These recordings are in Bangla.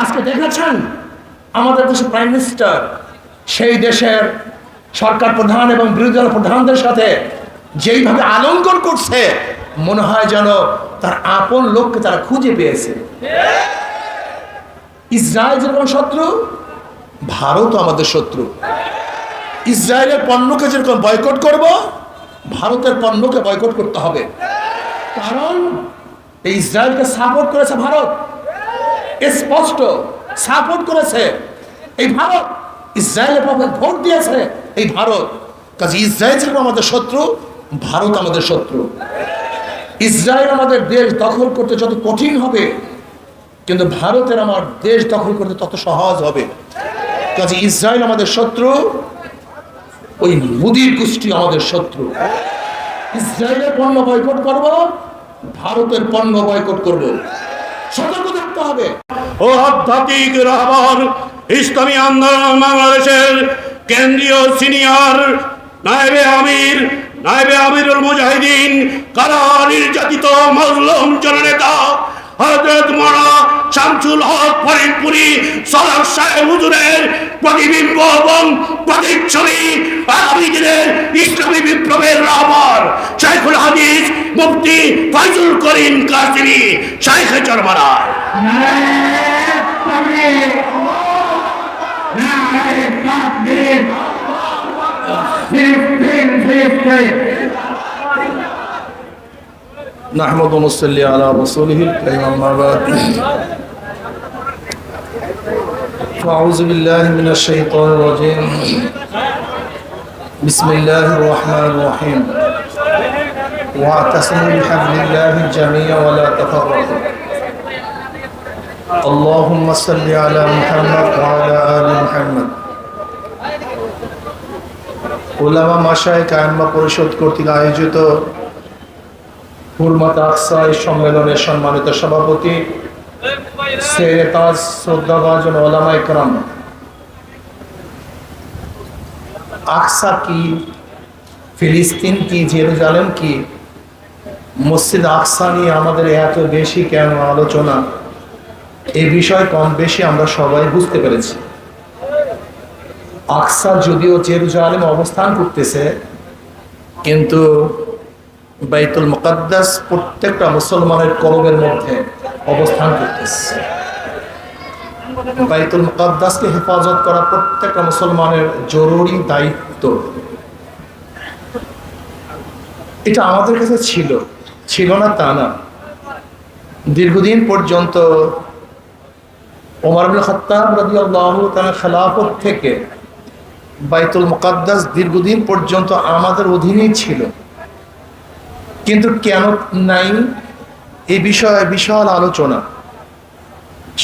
আজকে দেখেছেন আমাদের দেশের প্রাইম মিনিস্টার সেই দেশের সরকার প্রধান এবং বিরোধী দল প্রধানদের সাথে যেইভাবে আলঙ্কন করছে, মনে হয় যেন তার আপন লোককে তারা খুঁজে পেয়েছে। ইসরায়েল যেরকম শত্রু? ভারত আমাদের শত্রু। ইসরায়েলের পণ্যকে যেরকম বয়কট করব, ভারতের পণ্যকে বয়কট করতে হবে। কারণ ইসরায়েলকে সাপোর্ট করেছে ভারত। স্পষ্ট সাপোর্ট করেছে। এই ভারত ইসরায়েলের পক্ষে ভোট দিয়েছে। এই ভারত, কাজে ইসরায়েল ছিল আমাদের শত্রু, ভারত আমাদের শত্রু। ইসরায়েল আমাদের দেশ দখল করতে যত কঠিন হবে, কিন্তু ভারতের আমার দেশ দখল করতে তত সহজ হবে। কাজে ইসরায়েল আমাদের শত্রু, ওই মুদির গোষ্ঠী আমাদের শত্রু। ইসরায়েলের পণ্য বয়কট করব, ভারতের পণ্য বয়কট করব। সতর্ক থাকতে হবে। ও আধ্যাত্মিক রাহবার ইসলামী আন্দোলন বাংলাদেশের কেন্দ্রীয় সিনিয়র নায়েবে আমির, নায়েবে আমিরুল মুজাহিদিন, কারা নির্যাতিত, মজলুম জননেতা হযরত মোড়া শামসুল হক ফরিদপুরি সলার সাহেব হুজুরের প্রতিবিম্ব এবং প্রতিচ্ছবি আগামী দিনের ইসলামী বিপ্লবের রাহবার শাইখুল হাদিস মুফতি ফাইজুল করিম কাসিমি, শাইখে চরমারায় نحمد ونصلي على رسوله الكريم أما بعد فأعوذ بالله من الشيطان الرجيم بسم الله الرحمن الرحيم واعتصموا بحبل الله الجميع ولا تفرقوا اللهم صل على محمد وعلى آل محمد ওলামা মাসায় কায়ম্মা পরিষদ কর্তৃক আয়োজিত সম্মেলনের সভাপতি আকসা কি, ফিলিস্তিন কি কি? মসজিদ আকসা নিয়ে আমাদের এত বেশি কেন আলোচনা? এ বিষয়ে কম বেশি আমরা সবাই বুঝতে পেরেছি। আকসা যদিও জেরুজালেম অবস্থান করতেছে, কিন্তু বাইতুল মুকাদ্দাস প্রত্যেকটা মুসলমানের কলবের মধ্যে অবস্থান করতেছে। বাইতুল মুকাদ্দাসকে হেফাজত করা প্রত্যেকটা মুসলমানের জরুরি দায়িত্ব। এটা আমাদের কাছে ছিল ছিল না তা না। দীর্ঘদিন পর্যন্ত ওমর আবুল খত্তাব রাদিয়াল্লাহু তাআলা খেলাফত থেকে বাইতুল মুকাদ্দাস দীর্ঘদিন পর্যন্ত আমাদের অধীনেই ছিল। কিন্তু কেন নাই? এই বিষয়ে বিশাল আলোচনা।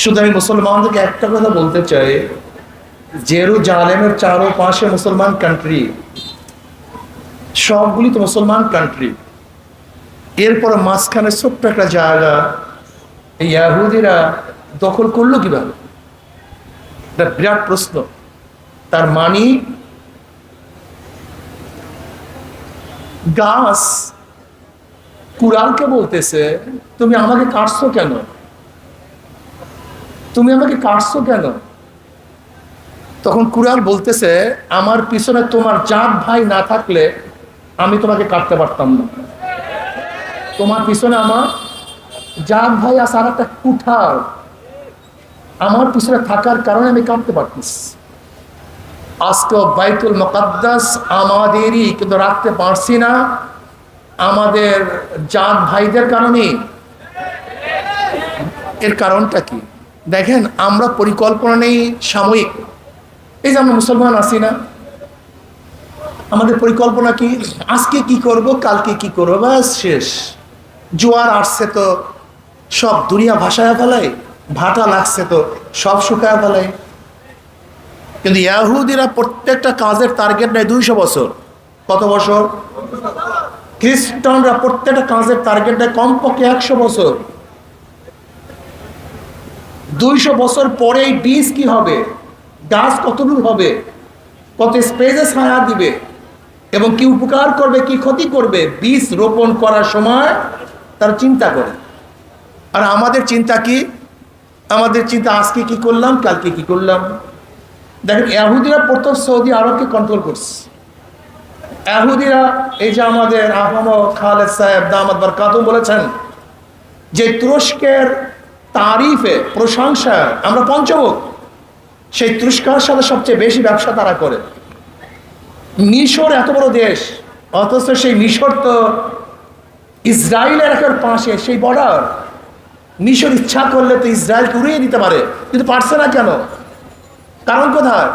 শুধু আমি মুসলমানদেরকে একটা কথা বলতে চাই জেরু জালেমের চারো পাশে মুসলমান কান্ট্রি সবগুলি তো মুসলমান কান্ট্রি এরপর মাঝখানে ছোট্ট একটা জায়গা, এই ইয়াহুদিরা দখল করল কীভাবে? এটা বিরাট প্রশ্ন। তার মানি, গাছ কুড়ালকে বলতেছে, তুমি আমাকে কাটছো কেন? তুমি আমাকে কাটছো কেন? তখন কুড়াল বলতেছে, আমার পিছনে তোমার জাত ভাই না থাকলে আমি তোমাকে কাটতে পারতাম না। তোমার পিছনে আমার জাত ভাই আছে, আর একটা কুঠার। আমার পিছনে থাকার কারণে আমি কাটতে পারতেছি। আজকে বাইতুল মকাদ্দাস আমাদেরই কিন্তু রাখতে পারছি না। আমাদের জাত ভাইদের কারণে এর কারণটা কি? দেখেন, আমরা পরিকল্পনা নেই সাময়িক। এই যে আমরা মুসলমান আছি না, আমাদের পরিকল্পনা কি? আজকে কি করব, কালকে কি করব? ব্যাস, শেষ। জোয়ার আসছে তো, সব দুনিয়া ভাসায় ফেলায়, ভাটা লাগছে তো, সব শুকায় ফেলায়। কিন্তু ইয়াহুদিরা প্রত্যেকটা কাজের টার্গেট নেয় দুইশো বছর। কত বছর? খ্রিস্টানরা প্রত্যেকটা কাজের টার্গেট নেয় কমপক্ষে একশো বছর। দুইশো বছর পরে বীজ কি হবে? গাছ কতদূর হবে? কত স্পেসে ছায়া দিবে? এবং কি উপকার করবে, কি ক্ষতি করবে? বীজ রোপণ করার সময় তারা চিন্তা করে। আর আমাদের চিন্তা কি? আমাদের চিন্তা, আজকে কি করলাম, কালকে কি করলাম? দেখেন এহুদিরা প্রথম সৌদি আরবকে কন্ট্রোল করছে। এহুদিরা এই যে আমাদের আহম খালেদ সাহেব দামাদ বারকাতুম বলেছেন যে তুরস্কের তারিফে প্রশংসা আমরা পঞ্চমুখ। সেই তুরস্কার সাথে সবচেয়ে বেশি ব্যবসা তারা করে। মিশর এত বড় দেশ, অথচ সেই মিশর তো ইসরায়েলের একের পাশে, সেই বর্ডার মিশর ইচ্ছা করলে তো ইসরায়েলকে উড়িয়ে দিতে পারে। কিন্তু পারছে না কেন? কারণ কোথায়?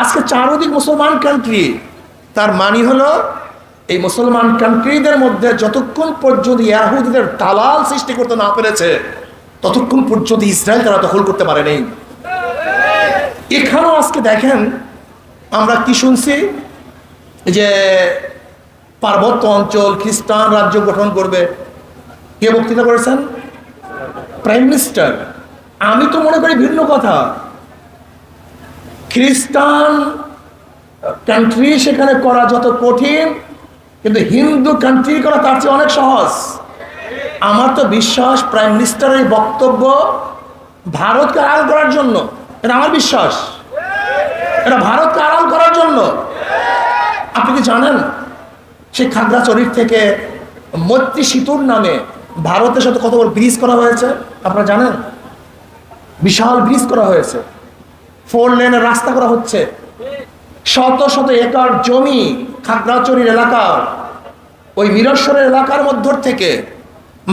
আজকে চারদিক মুসলমান কান্ট্রি তার মানি হলো, এই মুসলমান কান্ট্রিদের মধ্যে যতক্ষণ পর্যন্ত ইয়াহুদিদের দালাল সৃষ্টি করতে না পেরেছে, ততক্ষণ পর্যন্ত ইসরায়েল তারা দখল করতে পারেনি এখানেও আজকে দেখেন, আমরা কি শুনছি? যে পার্বত্য অঞ্চল খ্রিস্টান রাজ্য গঠন করবে। কে বক্তৃতা করেছেন? প্রাইম মিনিস্টার আমি তো মনে করি ভিন্ন কথা। খ্রিস্টান কান্ট্রি সেখানে করা যত কঠিন, কিন্তু হিন্দু কান্ট্রি করা তার চেয়ে অনেক সহজ। আমার তো বিশ্বাস প্রাইম মিনিস্টারের বক্তব্য ভারতকে আড়াল করার জন্য, এটা আমার বিশ্বাস। এটা ভারতকে আড়াল করার জন্য। আপনি কি জানেন, সেই খাগড়াছড়ির থেকে মৈত্রী সেতুর নামে ভারতের সাথে কত বড় ব্রিজ করা হয়েছে? আপনারা জানেন? বিশাল ব্রিজ করা হয়েছে। ফোর লেনের রাস্তা করা হচ্ছে। শত শত একর জমি খাগড়াছড়ির এলাকার ওই মিরস্বরের এলাকার মধ্য থেকে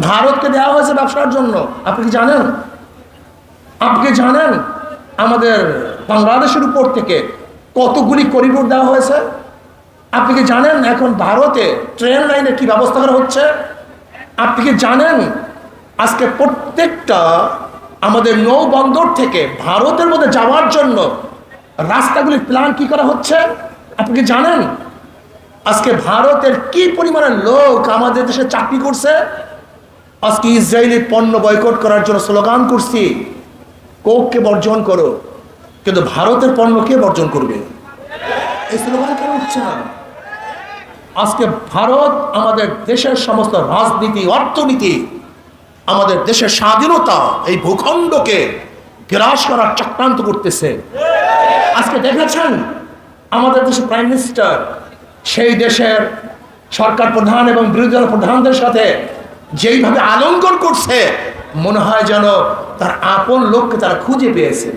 ভারতকে দেওয়া হয়েছে ব্যবসার জন্য। আপনি কি জানেন? আপনি জানেন আমাদের বাংলাদেশের উপর থেকে কতগুলি করিডোর দেওয়া হয়েছে? আপনি কি জানেন এখন ভারতে ট্রেন লাইনে কি ব্যবস্থা করা হচ্ছে? আপনি কি জানেন আজকে প্রত্যেকটা আমাদের নৌবন্দর থেকে ভারতের মধ্যে যাওয়ার জন্য রাস্তাগুলির প্ল্যান কি করা হচ্ছে? আপনি কি জানেন? আজকে ভারতের কি পরিমাণের লোক আমাদের দেশে চাকরি করছে? আজকে ইসরায়েলি পণ্য বয়কট করার জন্য স্লোগান করছি, কোককে বর্জন করো, কিন্তু ভারতের পণ্য কে বর্জন করবে? এই স্লোগান কেন না? আজকে ভারত আমাদের দেশের সমস্ত রাজনীতি, অর্থনীতি আমাদের দেশের স্বাধীনতা এই ভূখণ্ডকে গ্রাস করার চক্রান্ত করতেছে। আজকে দেখেছেন? আমাদের দেশের প্রাইম মিনিস্টার সেই দেশের সরকার প্রধান এবং বিরোধী দল প্রধানদের সাথে যেইভাবে আলঙ্কন করছে, মনে হয় যেন তার আপন লোককে তারা খুঁজে পেয়েছে।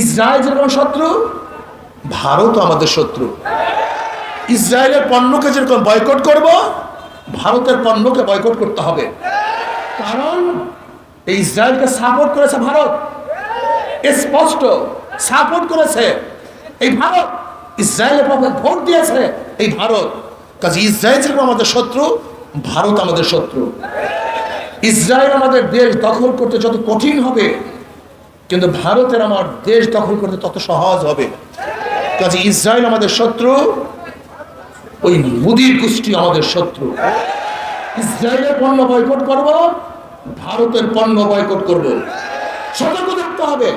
ইসরায়েল যেরকম শত্রু ভারত আমাদের শত্রু। ইসরায়েলের পণ্যকে যেরকম বয়কট করব ভারতের পণ্যকে বয়কট করতে হবে। কারণ ইসরায়েলকে সাপোর্ট করেছে ভারত। স্পষ্ট সাপোর্ট করেছে। এই ভারত ইসরায়েলের পক্ষে ভোট দিয়েছে। এই ভারত, কাজে ইসরায়েল যেরকম আমাদের শত্রু, ভারত আমাদের শত্রু। ইসরায়েল আমাদের দেশ দখল করতে যত কঠিন হবে, কিন্তু ভারতের আমার দেশ দখল করতে তত সহজ হবে। কাজে ইসরায়েল আমাদের শত্রু ওই মুদির গোষ্ঠী আমাদের শত্রু। ইসরায়েলের পণ্য বয়কট করব, ভারতের পণ্য বয়কট করব। সতর্ক থাকতে হবে।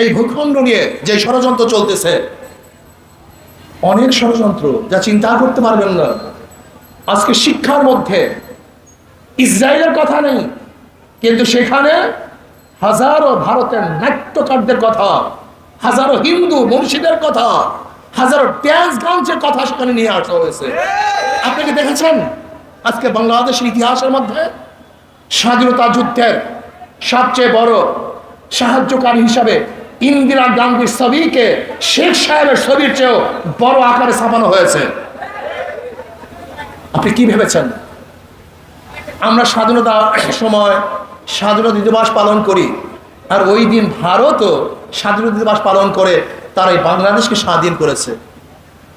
এই ভূখণ্ড নিয়ে যে ষড়যন্ত্র চলতেছে, অনেক ষড়যন্ত্র যা চিন্তা করতে পারবেন না। আজকে শিক্ষার মধ্যে ইসরায়েলের কথা নেই, কিন্তু সেখানে হাজারো ভারতের নাট্যকারদের কথা, হাজারো হিন্দু মুন্সিদের কথা হাজারো গানসের কথা সেখানে নিয়ে আসা হয়েছে। আপনি কি দেখেছেন? আজকে বাংলাদেশের ইতিহাসের মধ্যে স্বাধীনতা যুদ্ধের সবচেয়ে বড় সাহায্যকারী হিসাবে ইন্দিরা গান্ধীর ছবিকে শেখ সাহেবের ছবির চেয়েও বড় আকারে ছাপানো হয়েছে। আপনি কি ভেবেছেন? আমরা স্বাধীনতা সময় স্বাধীনতা দিবস পালন করি আর ওই দিন ভারতও স্বাধীনতা দিবস পালন করে তারা এই বাংলাদেশকে স্বাধীন করেছে।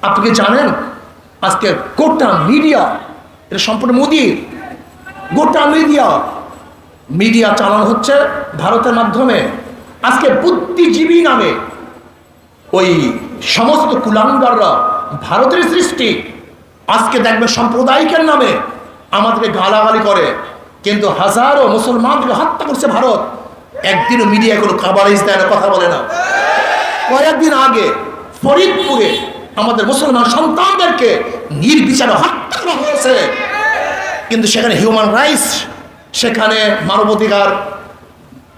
আপনি জানেন? আজকে গোটা মিডিয়া, এটা সম্পূর্ণ মোদির গোটা মিডিয়া মিডিয়া চালানো হচ্ছে ভারতের মাধ্যমে। আজকে বুদ্ধিজীবী নামে ওই সমস্ত কুলাঙ্গাররা ভারতের সৃষ্টি, আজকে দেখবে সাম্প্রদায়িকের নামে আমাদেরকে গালাগালি করে। কিন্তু হাজারো মুসলমানকে হত্যা করছে ভারত। একদিনও মিডিয়া কোনো কাভারেজ দেয় না কথা বলে না। কয়েকদিন আগে ফরিদপুরে আমাদের মুসলমান সন্তানদেরকে নির্বিচারে হত্যা করা হয়েছে। কিন্তু সেখানে হিউম্যান রাইটস সেখানে মানবাধিকার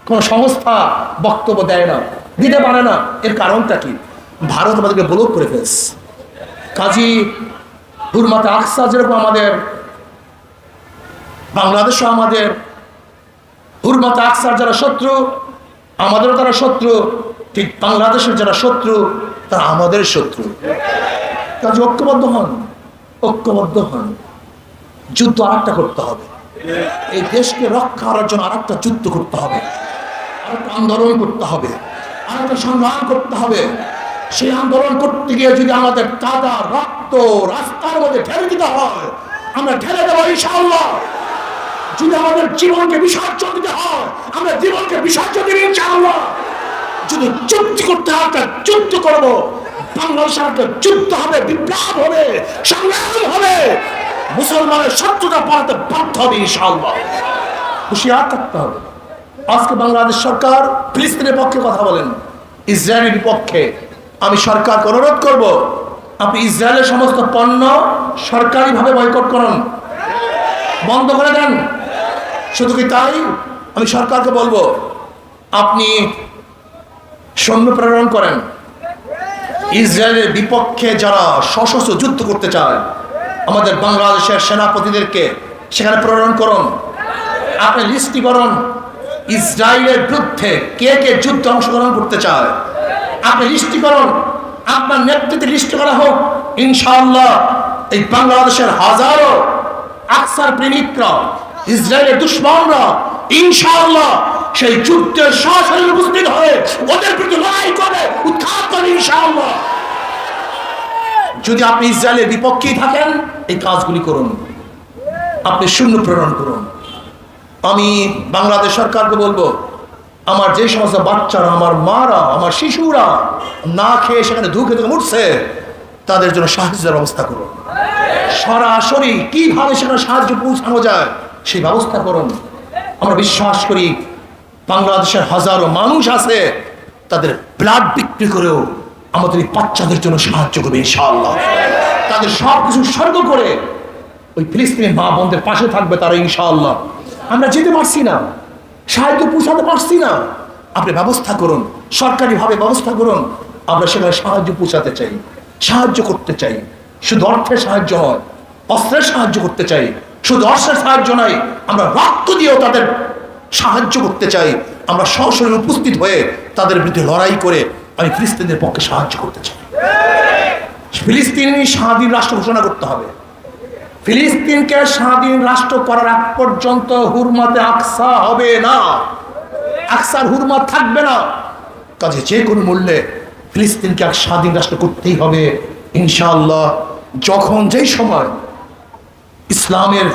কোনো সংস্থা বক্তব্য দেয় না, দিতে পারে না। এর কারণটা কি? ভারত আমাদেরকে ব্লক করে ফেলছে। কাজী হুরমাতে আকসা যেরকম আমাদের, বাংলাদেশও আমাদের হুরমাতে আকসার যারা শত্রু, আমাদেরও তারা শত্রু, ঠিক বাংলাদেশের যারা শত্রু, তারা আমাদের শত্রু। কাজে ঐক্যবদ্ধ হন ঐক্যবদ্ধ হন। যুদ্ধ আরেকটা করতে হবে। এই দেশকে রক্ষা করার জন্য আরেকটা যুদ্ধ করতে হবে। আরেকটা আন্দোলন করতে হবে। আরেকটা সংগ্রাম করতে হবে। সেই আন্দোলন করতে গিয়ে যদি আমাদের কাদা, রক্ত, রাস্তার মধ্যে ঠেলে দিতে হয়, আমরা ঠেলে দেবো ইনশাআল্লাহ। যদি আমাদের জীবনকে বিসর্জন দিতে হয়, আমরা জীবনকে বিসর্জন দিবি ইনশাআল্লাহ। যদি যুদ্ধ করতে হয় একটা যুদ্ধ করব। বাংলাদেশের একটা যুদ্ধ হবে, বিপ্লব হবে, সংগ্রাম হবে। মুসলমানের শত্রুতা পালাতে বাধ্য হবে ইনশাআল্লাহ। হুশিয়ার থাকতে হবে। আজকে বাংলাদেশ সরকার ফিলিস্তিনের পক্ষে কথা বলেন। ইসরায়েলের বিপক্ষে আমি সরকারকে অনুরোধ করব, আপনি ইসরায়েলের সমস্ত পণ্য সরকারিভাবে বয়কট করুন। বন্ধ করে দেন। শুধু কি তাই? আমি সরকারকে বলব, আপনি সৈন্য প্রেরণ করেন। ইসরায়েলের বিপক্ষে যারা সশস্ত্র যুদ্ধ করতে চায়, আমাদের বাংলাদেশের সেনাপতিদেরকে সেখানে প্রেরণ করুন। আপনি লিস্টি করুন ইসরায়েলের বিরুদ্ধে কে কে যুদ্ধে অংশগ্রহণ করতে চায়। আপনি লিস্টি করুন আপনার নেতৃত্বে লিস্ট করা হোক। ইনশাআল্লাহ এই বাংলাদেশের হাজারো আকসার প্রেমিকরা ইসরায়েলের দুশ্মনরা ইনশাআল্লাহ সেই যুদ্ধের সরাসরি উপস্থিত হয়ে ওদের প্রতি লড়াই করে উৎখাত করে ইনশাআল্লাহ। যদি আপনি ইসরায়েলের বিপক্ষেই থাকেন, এই কাজগুলি করুন। আপনি শূন্য প্রেরণ করুন। আমি বাংলাদেশ সরকারকে বলব, আমার যে সমস্ত বাচ্চারা, আমার মারা, আমার শিশুরা না খেয়ে সেখানে ধুকে ধুকে উঠছে তাদের জন্য সাহায্যের ব্যবস্থা করুন। সরাসরি কীভাবে সেখানে সাহায্য পৌঁছানো যায় সেই ব্যবস্থা করুন। আমরা বিশ্বাস করি বাংলাদেশের হাজারো মানুষ আছে, তাদের ব্লাড বিক্রি করেও আমাদের এই বাচ্চাদের জন্য সাহায্য করবে ইনশাআল্লাহ। তাদের সব কিছু স্বর্গ করে ওই ফিলিস্তিনের মা বোনদের পাশে থাকবে তারা ইনশাআল্লাহ। আমরা যেতে পারছি না, সাহায্য পৌঁছাতে পারছি না। আপনি ব্যবস্থা করুন, সরকারিভাবে ব্যবস্থা করুন, আমরা সেখানে সাহায্য পৌঁছাতে চাই, সাহায্য করতে চাই। শুধু অর্থের সাহায্য হয়, অস্ত্রের সাহায্য করতে চাই। শুধু অস্ত্রের সাহায্য নয়, আমরা রক্ত দিয়েও তাদের সাহায্য করতে চাই। আমরা সরাসরি উপস্থিত হয়ে তাদের বিরুদ্ধে লড়াই করে আমি ফিলিস্তিনের পক্ষে সাহায্য করতে চাই। ফিলিস্তিনি স্বাধীন রাষ্ট্র ঘোষণা করতে হবে। ফিলিস্তিনকে স্বাধীন রাষ্ট্র করার আগ পর্যন্ত হুরমাতে আকসা হবে না। আকসার হুরমা থাকবে না। কাজে যে কোনো মূল্যে ফিলিস্তিনকে এক স্বাধীন রাষ্ট্র করতেই হবে। ইনশাআল্লাহ, যখন যেই সময় ইসলামের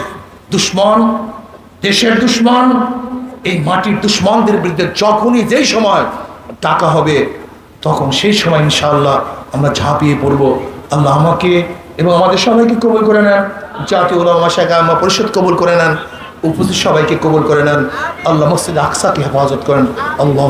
দুশ্মন, দেশের দুশ্মন, এই মাটির দুশ্মনদের বিরুদ্ধে যখনই যেই সময় ডাকা হবে, তখন সেই সময় ইনশাআল্লাহ আমরা ঝাঁপিয়ে পড়ব। আল্লাহ আমাকে এবং আমাদের সবাইকে কবুল করে নেন। জাতীয় উলামা শাখা আমা পরিষদ কবুল করে নেন। উপস্থিত সবাইকে কবুল করে নেন। আল্লাহ মসজিদ আকসাকে হেফাজত করেন। আল্লাহ